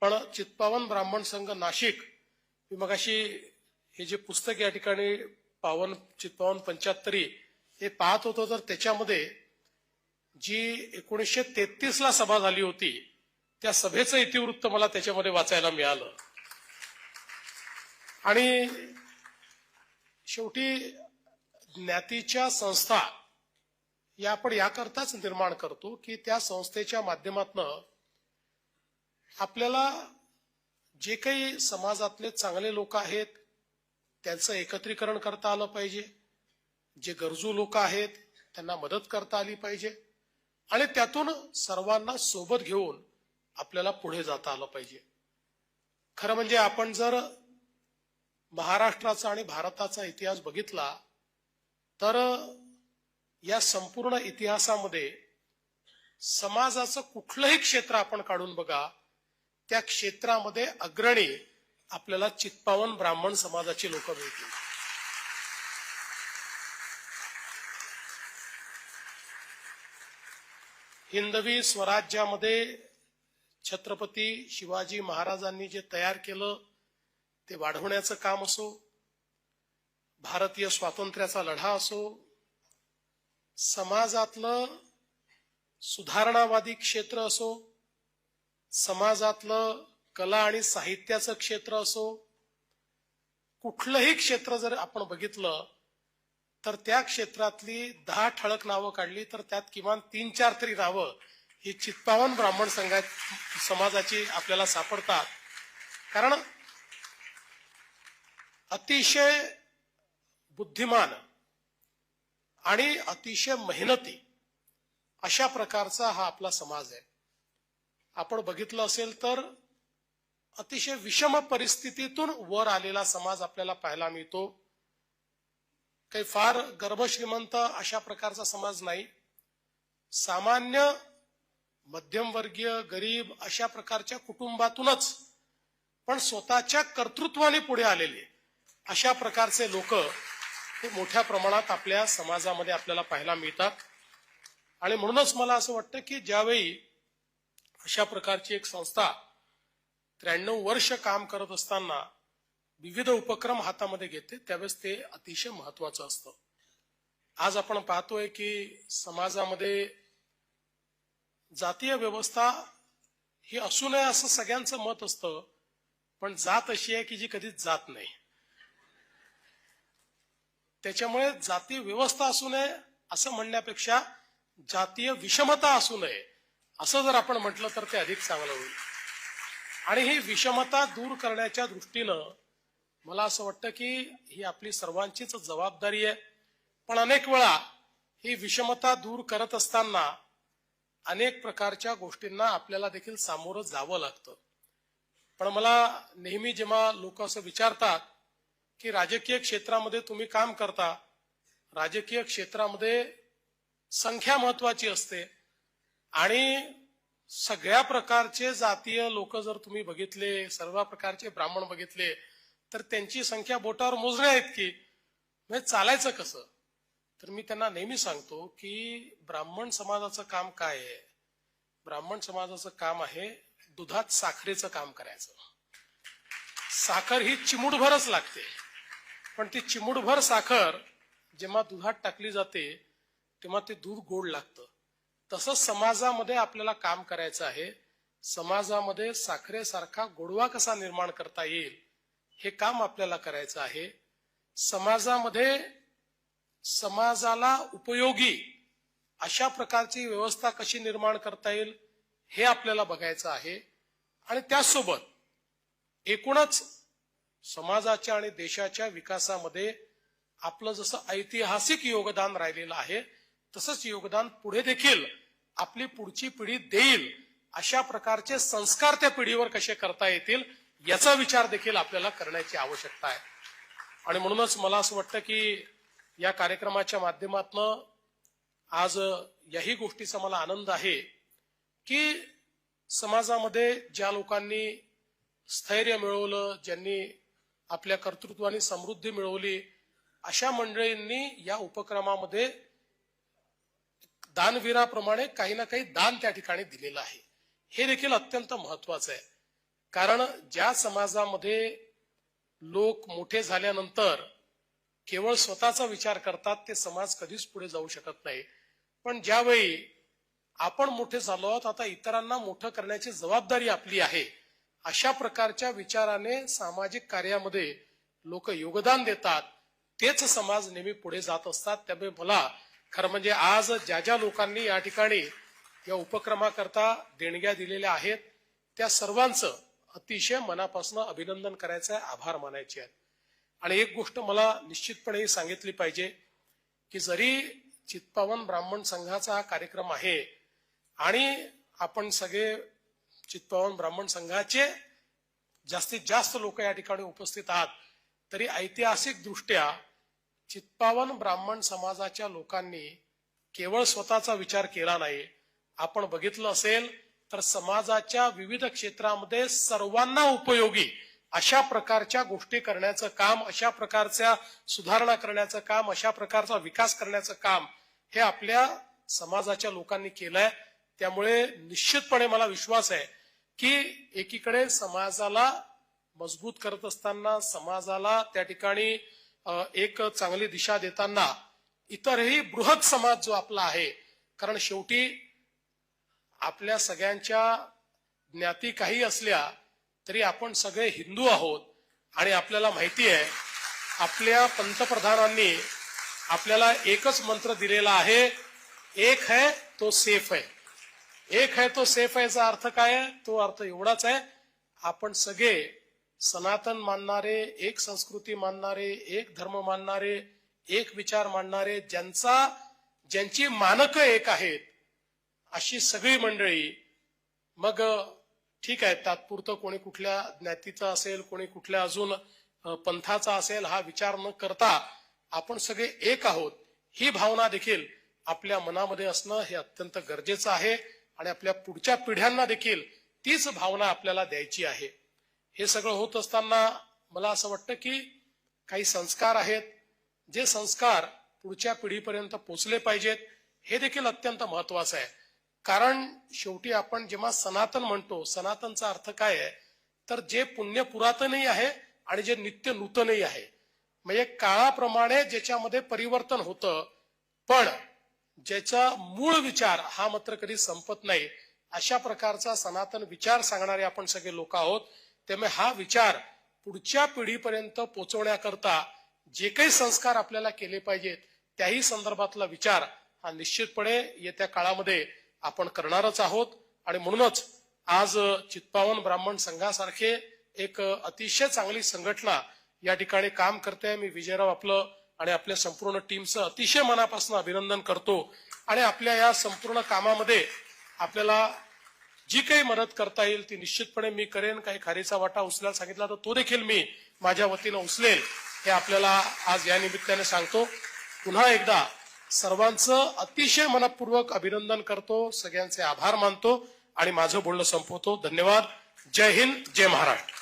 पण चित्पावन ब्राह्मण संघ नाशिक मी मगाशी हे जे पुस्तक या ठिकाणी पावन चित्पावन पंच्याहत्तरी हे पाहत होतो तर त्याच्यामध्ये जी एकोणीसशे तेहतीस ला सभा झाली होती त्या सभेचं इतिवृत्त मला त्याच्यामध्ये वाचायला मिळालं. आणि शेवटी ज्ञातीच्या संस्था या आपण याकरताच निर्माण करतो की त्या संस्थेच्या माध्यमातनं आपल्याला जे काही समाजातले चांगले लोक आहेत त्यांचं एकत्रीकरण करता आलं पाहिजे. जे गरजू लोक आहेत त्यांना मदत करता आली पाहिजे. आणि त्यातून सर्वांना सोबत घेऊन आपल्याला पुढे जाता आलं पाहिजे. खरं म्हणजे आपण जर महाराष्ट्राचा आणि भारताचा इतिहास बघितला तर या संपूर्ण इतिहासामध्ये समाजाचं कुठलंही क्षेत्र आपण काढून बघा त्या क्षेत्रामध्ये अग्रणी आपल्याला चित्पावन ब्राह्मण समाजाची लोक मिळतील. हिंदवी स्वराज्यामध्ये छत्रपती शिवाजी महाराजांनी जे तयार केलं ते वाढवण्याचं काम असो भारतीय स्वातंत्र्याचा लढा असो समाजातलं सुधारणावादी क्षेत्र असो समाजातलं कला आणि साहित्याचं क्षेत्र असो कुठलंही क्षेत्र जर आपण बघितलं तर त्या क्षेत्रातली दहा ठळक नावं काढली तर त्यात किमान तीन चार तरी नावं ही चित्पावन ब्राह्मण संघा समाजाची आपल्याला सापडतात. कारण अतिशय बुद्धिमान आणि अतिशय मेहनती अशा प्रकारचा हा आपला समाज आहे. आपण बघितलं असेल तर अतिशय विषम परिस्थितीतून वर आलेला समाज आपल्याला पाहायला मिळतो. काही फार गर्भश्रीमंत अशा प्रकारचा समाज नाही. सामान्य मध्यमवर्गीय गरीब अशा प्रकारच्या कुटुंबातूनच पण स्वतःच्या कर्तृत्वाने पुढे आलेले अशा प्रकारचे लोक हे मोठ्या प्रमाणात आपल्या समाजामध्ये आपल्याला पाहायला मिळतात. आणि म्हणूनच मला असं वाटतं की ज्यावेळी अशा प्रकारची एक संस्था त्र्याण्णव वर्ष काम करत असताना विविध उपक्रम हातामध्ये घेते त्यावेळेस ते अतिशय महत्वाचं असतं. आज आपण पाहतोय की समाजामध्ये जातीय व्यवस्था ही असू नये असं सगळ्यांचं मत असतं पण जात अशी आहे की जी कधीच जात नाही. त्याच्यामुळे जातीय व्यवस्था असू नये असं म्हणण्यापेक्षा जातीय विषमता असू नये. असं जर आपण म्हटलं तर ते अधिक चांगलं होईल. आणि ही विषमता दूर करण्याच्या दृष्टीनं मला असं वाटतं की ही आपली सर्वांचीच जबाबदारी आहे. पण अनेक वेळा ही विषमता दूर करत असताना अनेक प्रकारच्या गोष्टींना आपल्याला देखील सामोरं जावं लागतं. पण मला नेहमी जेव्हा लोक असं विचारतात की राजकीय क्षेत्रामध्ये तुम्ही काम करता राजकीय क्षेत्रामध्ये संख्या महत्वाची असते आणि सगळ्या प्रकारचे जातीय लोक जर तुम्ही बघितले सर्व प्रकारचे ब्राह्मण बघितले तर त्यांची संख्या बोटावर मोजण्या आहेत की म्हणजे चालायचं कसं? तर मी त्यांना नेहमी सांगतो की ब्राह्मण समाजाचं काम काय आहे? ब्राह्मण समाजाचं काम आहे दुधात साखरेचं काम करायचं. साखर ही चिमूटभरच लागते. पण ती चिमूटभर साखर जेव्हा दुधात टाकली जाते तेव्हा ते दूध गोड लागतं. तसंच समाजामध्ये आपल्याला काम करायचं आहे. समाजामध्ये साखरेसारखा गोडवा कसा निर्माण करता येईल हे काम आपल्याला करायचं आहे. समाजामध्ये समाजाला उपयोगी अशा प्रकारची व्यवस्था कशी निर्माण करता येईल हे आपल्याला बघायचं आहे. आणि त्याचसोबत एकूणच समाजाच्या आणि देशाच्या विकासामध्ये आपलं जसं ऐतिहासिक योगदान राहिलेलं आहे तसंच योगदान पुढे देखील आपली पुढची पिढी देईल. अशा प्रकारचे संस्कार त्या पिढीवर कसे करता येतील याचा विचार देखील आपल्याला करण्याची आवश्यकता आहे. आणि म्हणूनच मला असं वाटतं की या कार्यक्रमाच्या माध्यमातनं आज याही गोष्टीचा मला आनंद आहे की समाजामध्ये ज्या लोकांनी स्थैर्य मिळवलं ज्यांनी आपल्या कर्तृत्वाने समृद्धी मिळवली अशा मंडळींनी या उपक्रमामध्ये दानवीराप्रमाणे काही ना काही दान त्या ठिकाणी दिलेलं आहे. हे देखील अत्यंत महत्वाचं आहे. कारण ज्या समाजामध्ये लोक मोठे झाल्यानंतर केवळ स्वतःचा विचार करतात ते समाज कधीच पुढे जाऊ शकत नाही. पण ज्यावेळी आपण मोठे झालो आहोत आता इतरांना मोठं करण्याची जबाबदारी आपली आहे अशा प्रकारच्या विचाराने सामाजिक कार्यामध्ये लोक योगदान देतात. तेच समाज नेहमी पुढे जात असतात. त्यामुळे मला खरं म्हणजे आज ज्या ज्या लोकांनी या ठिकाणी या उपक्रमाकरता देणग्या दिलेल्या आहेत त्या सर्वांचं अतिशय मनापासून अभिनंदन करायचं आहे आभार मानायचे आहेत. आणि एक गोष्ट मला निश्चितपणे सांगितली पाहिजे की जरी चित्पावन ब्राह्मण संघाचा हा कार्यक्रम आहे आणि आपण सगळे चित्पावन ब्राह्मण संघाचे जास्तीत जास्त लोक या ठिकाणी उपस्थित आहात तरी ऐतिहासिक दृष्ट्या चित्पावन ब्राह्मण समाजाच्या लोकांनी केवळ स्वतःचा विचार केला नाही. आपण बघितलं असेल तर समाजाच्या विविध क्षेत्रामध्ये सर्वांना उपयोगी अशा प्रकारच्या गोष्टी करण्याचं काम अशा प्रकारच्या सुधारणा करण्याचं काम अशा प्रकारचा विकास करण्याचं काम हे आपल्या समाजाच्या लोकांनी केलंय. त्यामुळे निश्चितपणे मला विश्वास आहे की एकीकडे समाजाला मजबूत करत असताना समाजाला त्या ठिकाणी एक चांगली दिशा देताना इतरही बृहत समाज जो आपला आहे कारण शेवटी आपल्या सगळ्यांच्या ज्ञाती काही असल्या तरी आपण सगळे हिंदू आहोत आणि आपल्याला माहिती आहे आपल्या पंतप्रधानांनी आपल्याला एकच मंत्र दिलेला आहे एक है तो सेफ है. एक है तो सेफ आहे याचा अर्थ काय आहे? तो अर्थ एवढाच आहे आपण सगळे सनातन मानणारे एक संस्कृती मानणारे एक धर्म मानणारे एक विचार मानणारे ज्यांचा ज्यांची मानकं एक आहेत अशी सगळी मंडळी मग ठीक आहे तात्पुरतं कोणी कुठल्या ज्ञातीचा असेल कोणी कुठल्या अजून पंथाचा असेल हा विचार न करता आपण सगळे एक आहोत ही भावना देखील आपल्या मनामध्ये असणं हे अत्यंत गरजेचं आहे आणि आपल्या पुढच्या पिढ्यांना देखील तीच भावना आपल्याला द्यायची आहे. हे सगळं होत असताना मला असं वाटतं की काही संस्कार आहेत जे संस्कार पुढच्या पिढीपर्यंत पोचले पाहिजेत हे देखील अत्यंत महत्वाचं आहे. कारण शेवटी आपण जेव्हा सनातन म्हणतो सनातनचा अर्थ काय आहे? तर जे पुण्य पुरातनही आहे आणि जे नित्य नूतनही आहे. म्हणजे काळाप्रमाणे ज्याच्यामध्ये परिवर्तन होतं पण ज्याचा मूळ विचार हा मात्र कधी संपत नाही अशा प्रकारचा सनातन विचार सांगणारे आपण सगळे लोक आहोत. त्यामुळे हा विचार पुढच्या पिढीपर्यंत पोहोचवण्याकरता जे काही संस्कार आपल्याला केले पाहिजेत त्याही संदर्भातला विचार हा निश्चितपणे येत्या काळामध्ये आपण करणारच आहोत. आणि म्हणूनच आज चित्पावन ब्राह्मण संघासारखे एक अतिशय चांगली संघटना या ठिकाणी काम करते. मी विजयराव आपलं आणि आपल्या संपूर्ण टीमचं अतिशय मनापासून अभिनंदन करतो. आणि आपल्या या संपूर्ण कामामध्ये आपल्याला जी काही मदत करता येईल ती निश्चितपणे मी करेन. काही खारीचा वाटा उचलायला सांगितला तर तो देखील मी माझ्या वतीनं उचलेल हे आपल्याला आज या निमित्ताने सांगतो. पुन्हा एकदा सर्वांचं अतिशय मनपूर्वक अभिनंदन करतो. सगळ्यांचे आभार मानतो आणि माझं बोलणं संपवतो. धन्यवाद. जय हिंद जय महाराष्ट्र.